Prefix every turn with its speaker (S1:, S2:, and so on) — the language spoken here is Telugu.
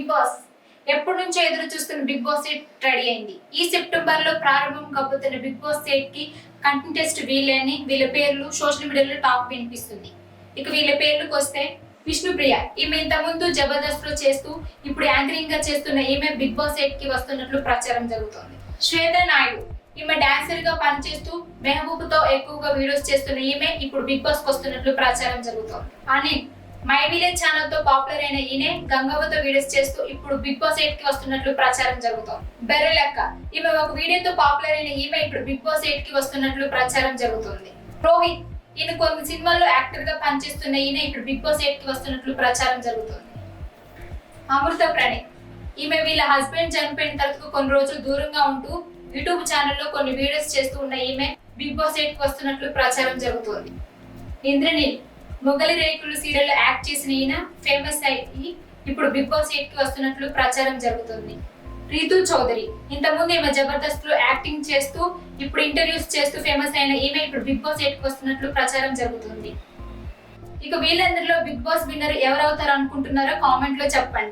S1: బిగ్ బాస్ ఎప్పటి నుంచో ఎదురు చూస్తున్న బిగ్ బాస్ సెట్ రెడీ అయింది. ఈ సెప్టెంబర్లో ప్రారంభం కాబోతున్న బిగ్ బాస్ సెట్కి కంటెస్ట్ వీళ్ళని వీళ్ళ పేర్లు సోషల్ మీడియాలో టాప్ వినిపిస్తుంది. ఇక వీళ్ళ పేర్లకు వస్తే విష్ణుప్రియ. ఈమె ఇంతకుముందు జబర్దస్త్లో చేస్తూ ఇప్పుడు యాంకరింగ్గా చేస్తున్న ఈమె బిగ్ బాస్ సెట్కి వస్తున్నట్లు ప్రచారం జరుగుతోంది. శ్వేత నాయుడు. ఈమె డాన్సర్గా పనిచేస్తూ మెహబూబ్తో ఎక్కువగా వీడియోస్ చేస్తున్న ఈమె ఇప్పుడు బిగ్ బాస్ వస్తున్నట్లు ప్రచారం జరుగుతోంది. అనిల్. మై విలేజ్ ఛానల్తో పాపులర్ అయిన ఈయనే గంగవ్వతో వీడియోస్ చేస్తూ ఇప్పుడు బిగ్ బాస్ ఎయిట్కి వస్తున్నట్లు ప్రచారం జరుగుతోంది. బెర్రెలెక్క ఈమె ఒక వీడియోతో పాపులర్ అయిన ఈమె ఇప్పుడు బిగ్ బాస్ ఎయిట్కి వస్తున్నట్లు ప్రచారం జరుగుతుంది. రోహిత్ ఈయన కొన్ని సినిమాల్లో యాక్టర్గా పనిచేస్తున్న ఈయన ఇప్పుడు బిగ్ బాస్ ఎయిట్కి వస్తున్నట్లు ప్రచారం జరుగుతుంది. అమృత ప్రణయ్ ఈమె వీళ్ళ హస్బెండ్ చనిపోయిన తర్వాత కొన్ని రోజులు దూరంగా ఉంటూ యూట్యూబ్ ఛానల్లో కొన్ని వీడియోస్ చేస్తూ ఉన్న ఈమె బిగ్ బాస్ ఎయిట్కి వస్తున్నట్లు ప్రచారం జరుగుతుంది. ఇంద్రనీల్ మొగలి రేకులు సీరియల్ యాక్ట్ చేసిన ఈయన ఫేమస్ అయ్యి ఇప్పుడు బిగ్ బాస్ ఎయిట్కి వస్తున్నట్లు ప్రచారం జరుగుతుంది. రీతు చౌదరి ఇంతకుముందు ఈమె జబర్దస్త్లో యాక్టింగ్ చేస్తూ ఇప్పుడు ఇంటర్వ్యూస్ చేస్తూ ఫేమస్ అయిన ఈమె ఇప్పుడు బిగ్ బాస్ ఎయిట్కి వస్తున్నట్లు ప్రచారం జరుగుతుంది. ఇక వీళ్ళందరిలో బిగ్ బాస్ విన్నర్ ఎవరవుతారు అనుకుంటున్నారో కామెంట్లో చెప్పండి.